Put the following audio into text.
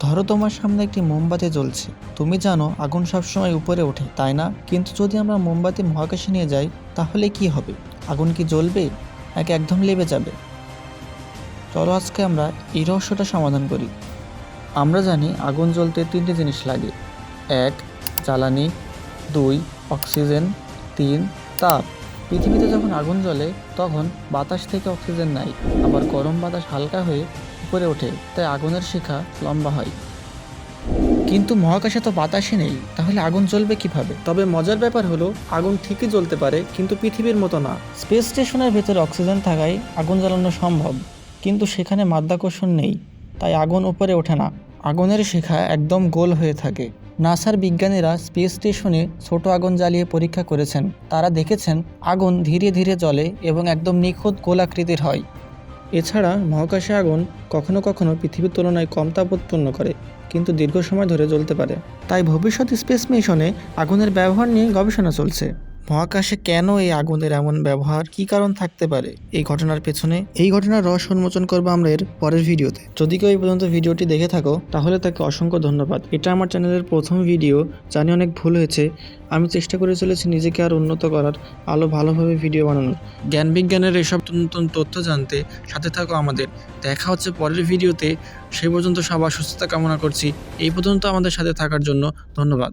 ধরো তোমার সামনে একটি মোমবাতি জ্বলছে। তুমি জানো আগুন সবসময় উপরে ওঠে, তাই না? কিন্তু যদি আমরা মোমবাতি মহাকাশে নিয়ে যাই, তাহলে কি হবে? আগুন কি জ্বলবে? নাকি একদম লেবে যাবে। চলো আজকে আমরা এই রহস্যটা সমাধান করি। আমরা জানি আগুন জ্বলতে তিনটি জিনিস লাগে। এক, জ্বালানি। দুই, অক্সিজেন। তিন, তাপ। পৃথিবীতে যখন আগুন জ্বলে, তখন বাতাস থেকে অক্সিজেন নাই, আবার গরম বাতাস হালকা হয়ে উপরে ওঠে, তাই আগুনের শিখা লম্বা হয়। কিন্তু মহাকাশে তো বাতাসই নেই, তাহলে আগুন জ্বলবে কীভাবে? তবে মজার ব্যাপার হলো, আগুন ঠিকই জ্বলতে পারে, কিন্তু পৃথিবীর মতো না। স্পেস স্টেশনের ভেতরে অক্সিজেন থাকায় আগুন জ্বালানো সম্ভব, কিন্তু সেখানে মাধ্যাকর্ষণ নেই, তাই আগুন উপরে ওঠে না। আগুনের শিখা একদম গোল হয়ে থাকে। নাসার বিজ্ঞানীরা স্পেস স্টেশনে ছোট আগুন জ্বালিয়ে পরীক্ষা করেছেন। তারা দেখেছেন আগুন ধীরে ধীরে জ্বলে এবং একদম নিখুঁত গোলাকৃতির হয়। এছাড়া মহাকাশে আগুন কখনো কখনো পৃথিবীর তুলনায় কম তাপ উৎপন্ন করে, কিন্তু দীর্ঘ সময় ধরে জ্বলতে পারে। তাই ভবিষ্যৎ স্পেস মিশনে আগুনের ব্যবহার নিয়ে গবেষণা চলছে। মহাকাশে কেন এই আগুনের এমন ব্যবহার? কি কারণ থাকতে পারে? এই ঘটনার পেছনে এই ঘটনার রহস্য উন্মোচন করব আমরা এর পরের ভিডিওতে। যদি কেউ এই পর্যন্ত ভিডিওটি দেখে থাকো, তাহলে তাকে অসংখ্য ধন্যবাদ। এটা আমার চ্যানেলের প্রথম ভিডিও, জানি অনেক ভুল হয়েছে। আমি চেষ্টা করে চলেছি নিজেকে আর উন্নত করার আলো ভালোভাবে ভিডিও বানানোর। জ্ঞান বিজ্ঞানের এসব নতুন তথ্য জানতে সাথে থাকো আমাদের। দেখা হচ্ছে পরের ভিডিওতে। সেই পর্যন্ত সবার সুস্থতা কামনা করছি। এই পর্যন্ত আমাদের সাথে থাকার জন্য ধন্যবাদ।